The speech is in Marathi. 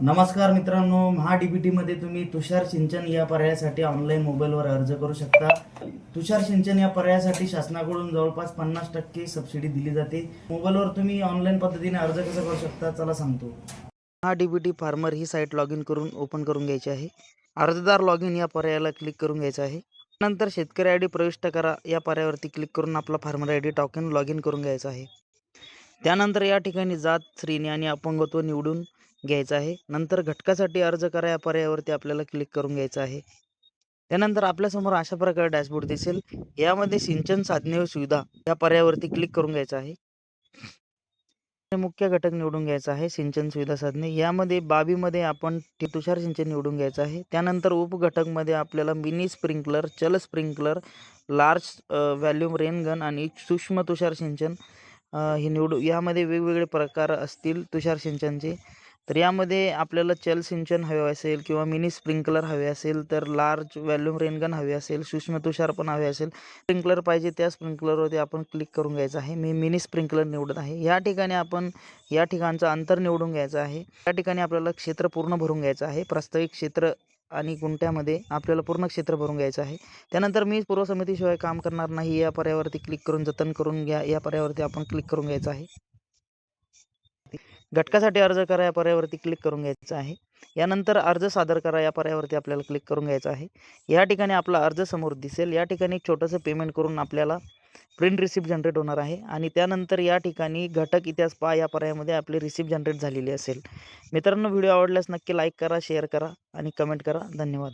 नमस्कार मित्रांनो महा डीबीटी मध्ये तुम्ही तुषार सिंचन या पर्यायासाठी ऑनलाईन मोबाईलवर अर्ज करू शकता. तुषार सिंचन या पर्यायासाठी शासनाकडून जवळपास पन्नास टक्के सबसिडी दिली जाते. मोबाईलवर तुम्ही ऑनलाईन पद्धतीने अर्ज कसा करू शकता चला सांगतो. महा डीबीटी फार्मर ही साईट लॉग इन करून ओपन करून घ्यायची आहे. अर्जदार लॉग इन या पर्यायाला क्लिक करून घ्यायचं आहे. नंतर शेतकरी आय डी प्रविष्ट करा या पर्यायावरती क्लिक करून आपला farmer I D token log in करून घ्यायचा आहे. त्यानंतर या ठिकाणी जात श्रेणी आणि अपंगत्व निवडून घ्यायचा आहे. नंतर घटकासाठी अर्ज करा या पर्यायावरती आपल्याला क्लिक करून घ्यायचं आहे. त्यानंतर आपल्यासमोर अशा प्रकारे डॅशबोर्ड दिसेल. यामध्ये सिंचन साधने व सुविधा या पर्यायावरती क्लिक करून घ्यायचं आहे. मुख्य घटक निवडून घ्यायचा आहे सिंचन सुविधा साधने. यामध्ये बाबीमध्ये आपण तुषार सिंचन निवडून घ्यायचं आहे. त्यानंतर उपघटकमध्ये आपल्याला मिनी स्प्रिंकलर चल sprinkler large volume rain gun आणि सूक्ष्म तुषार सिंचन हे निवडू यामध्ये वेगवेगळे प्रकार असतील तुषार सिंचनचे. तर यामध्ये आपल्याला चल सिंचन हवे असेल किंवा मिनी स्प्रिंकलर हवे असेल तर लार्ज व्हॅल्यूम रेनगन हवे असेल सूक्ष्म तुषार पण हवे असेल. स्प्रिंकलर पाहिजे त्या स्प्रिंकलरवरती आपण क्लिक करून घ्यायचं आहे. मी मिनी स्प्रिंकलर निवडत आहे. या ठिकाणी आपण या ठिकाणचं अंतर निवडून घ्यायचं आहे. या ठिकाणी आपल्याला क्षेत्र पूर्ण भरून घ्यायचं आहे. प्रास्ताविक क्षेत्र आणि गुंठ्यामध्ये आपल्याला पूर्ण क्षेत्र भरून घ्यायचं आहे. त्यानंतर मी पूर्व समितीशिवाय काम करणार नाही. या पर्यायावरती क्लिक करून जतन करून घ्या. या पर्यायावरती आपण क्लिक करून घ्यायचं आहे. घटकासाठी अर्ज करा या पर्यायावरती क्लिक करून घ्यायचं आहे. यानंतर अर्ज सादर करा या पर्यायावरती आपल्याला क्लिक करून घ्यायचं आहे. या ठिकाणी आपला अर्ज समोर दिसेल. या ठिकाणी एक छोटंसं पेमेंट करून आपल्याला प्रिंट रिसिप्ट जनरेट होणार आहे आणि त्यानंतर या ठिकाणी घटक इतिहास पहा या पर्यायामध्ये आपली रिसिप्ट जनरेट झालेली असेल. मित्रांनो व्हिडिओ आवडल्यास नक्की लाईक करा शेअर करा आणि कमेंट करा. धन्यवाद.